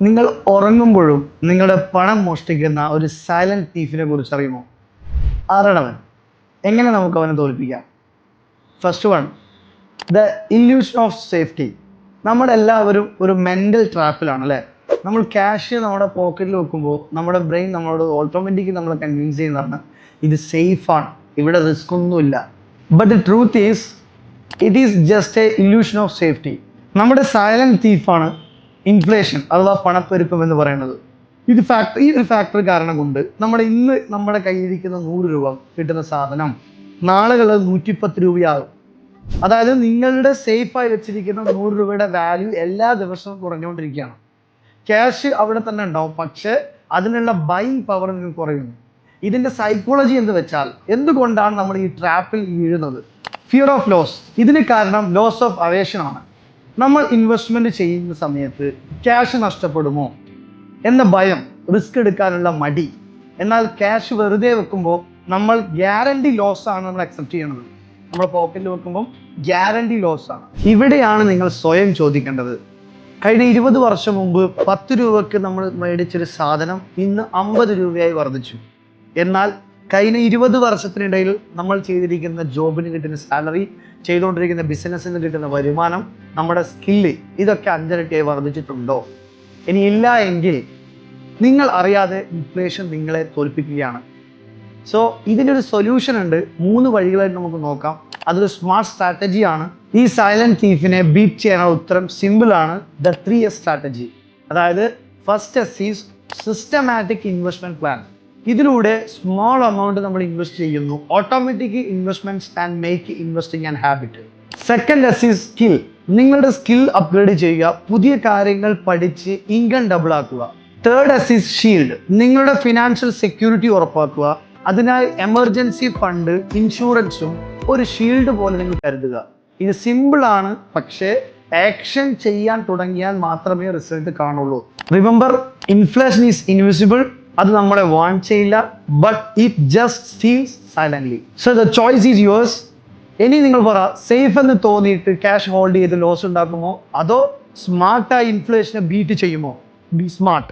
നിങ്ങൾ ഉറങ്ങുമ്പോഴും നിങ്ങളുടെ പണം മോഷ്ടിക്കുന്ന ഒരു സൈലന്റ് തീഫിനെ കുറിച്ച് അറിയുമോ? ആരാണവൻ? എങ്ങനെ നമുക്ക് അവനെ തോൽപ്പിക്കാം first one the illusion of safety നമ്മളെല്ലാവരും ഒരു മെന്റൽ ട്രാപ്പിലാണ് അല്ലേ? നമ്മൾ ക്യാഷ് നമ്മുടെ പോക്കറ്റിൽ വെക്കുമ്പോൾ നമ്മുടെ ബ്രെയിൻ നമ്മളോട് ഓട്ടോമാറ്റിക്കലി നമ്മളെ കൺവിൻസ് ചെയ്യുന്നതാണ് ഇത് സേഫാണ് ഇവിടെ റിസ്ക് ഒന്നുമില്ല. But the truth is it is just a illusion of safety നമ്മുടെ സൈലന്റ് തീഫാണ് ഇൻഫ്ലേഷൻ അഥവാ പണപ്പെരുപ്പം എന്ന് പറയുന്നത്. ഇത് ഫാക്ടർ ഈ ഒരു ഫാക്ടർ കാരണം കൊണ്ട് നമ്മൾ ഇന്ന് നമ്മുടെ കയ്യിലിരിക്കുന്ന നൂറ് രൂപ കിട്ടുന്ന സാധനം നാളുകളിൽ നൂറ്റിപ്പത്ത് രൂപയാകും. അതായത് നിങ്ങളുടെ സേഫായി വെച്ചിരിക്കുന്ന നൂറ് രൂപയുടെ വാല്യൂ എല്ലാ ദിവസവും കുറഞ്ഞുകൊണ്ടിരിക്കുകയാണ്. ക്യാഷ് അവിടെ തന്നെ ഉണ്ടാവും പക്ഷേ അതിനുള്ള ബൈങ് പവർ നിങ്ങൾക്ക് കുറയുന്നു. ഇതിന്റെ സൈക്കോളജി എന്ന് വെച്ചാൽ എന്തുകൊണ്ടാണ് നമ്മൾ ഈ ട്രാപ്പിൽ വീഴുന്നത്? ഫിയർ ഓഫ് ലോസ് ഇതിന് കാരണം ലോസ് ഓഫ് അവേഷൻ ആണ്. നമ്മൾ ഇൻവെസ്റ്റ്മെന്റ് ചെയ്യുന്ന സമയത്ത് ക്യാഷ് നഷ്ടപ്പെടുമോ എന്ന ഭയം റിസ്ക് എടുക്കാനുള്ള മടി. എന്നാൽ ക്യാഷ് വെറുതെ വെക്കുമ്പോൾ നമ്മൾ ഗ്യാരണ്ടി ലോസ് ആണ് നമ്മൾ അക്സെപ്റ്റ് ചെയ്യുന്നത് നമ്മൾ പോക്കറ്റിൽ വെക്കുമ്പോൾ ഗ്യാരണ്ടി ലോസ് ആണ്. ഇവിടെയാണ് നിങ്ങൾ സ്വയം ചോദിക്കേണ്ടത്. കഴിഞ്ഞ ഇരുപത് വർഷം മുമ്പ് പത്ത് രൂപയ്ക്ക് നമ്മൾ മേടിച്ചൊരു സാധനം ഇന്ന് അമ്പത് രൂപയായി വർദ്ധിച്ചു. എന്നാൽ കഴിഞ്ഞ ഇരുപത് വർഷത്തിനിടയിൽ നമ്മൾ ചെയ്തിരിക്കുന്ന ജോബിന് കിട്ടുന്ന സാലറി ചെയ്തുകൊണ്ടിരിക്കുന്ന ബിസിനസ്സിൽ നിന്ന് കിട്ടുന്ന വരുമാനം നമ്മുടെ സ്കില്ല് ഇതൊക്കെ അഞ്ചരട്ടിയായി വർദ്ധിച്ചിട്ടുണ്ടോ? ഇനി ഇല്ല എങ്കിൽ നിങ്ങൾ അറിയാതെ ഇൻഫ്ലേഷൻ നിങ്ങളെ തോൽപ്പിക്കുകയാണ്. സോ ഇതിനൊരു സൊല്യൂഷൻ ഉണ്ട്. മൂന്ന് വഴികളായിട്ട് നമുക്ക് നോക്കാം. അതൊരു സ്മാർട്ട് സ്ട്രാറ്റജിയാണ് ഈ സൈലന്റ് തീഫിനെ ബീറ്റ് ചെയ്യാനുള്ള ഉത്തരം സിമ്പിൾ ആണ്. ദ ത്രീ എസ് സ്ട്രാറ്റജി അതായത് first S is systematic investment plan ഇതിലൂടെ സ്മോൾ എമൗണ്ട് നമ്മൾ ഇൻവെസ്റ്റ് ചെയ്യുന്നു. Automatic investments and make investing and habit second S is skill നിങ്ങളുടെ സ്കിൽ അപ്ഗ്രേഡ് ചെയ്യുക പുതിയ കാര്യങ്ങൾ പഠിച്ച് ഇൻകം ഡബിൾ ആക്കുക. തേർഡ് എസ് ഈസ് ഷീൽഡ് നിങ്ങളുടെ ഫിനാൻഷ്യൽ സെക്യൂരിറ്റി ഉറപ്പാക്കുക. അതിനായി എമർജൻസി ഫണ്ട് ഇൻഷുറൻസും ഒരു ഷീൽഡ് പോലെ നിങ്ങൾ കരുതുക. ഇത് സിമ്പിൾ ആണ് പക്ഷേ ആക്ഷൻ ചെയ്യാൻ തുടങ്ങിയാൽ മാത്രമേ റിസൾട്ട് കാണുള്ളൂ. റിമെമ്പർ ഇൻഫ്ലേഷൻ ഈസ് ഇൻവിസിബിൾ അത് നമ്മളെ വാൺ ചെയ്യില്ല but it just steals silently so the choice is yours ഇനി നിങ്ങൾ പറ സേഫ് എന്ന് തോന്നിയിട്ട് ക്യാഷ് ഹോൾഡ് ചെയ്ത് ലോസ് ഉണ്ടാക്കുമോ? അതോ സ്മാർട്ടായി ഇൻഫ്ലേഷനെ ബീറ്റ് ചെയ്യുമോ? Be smart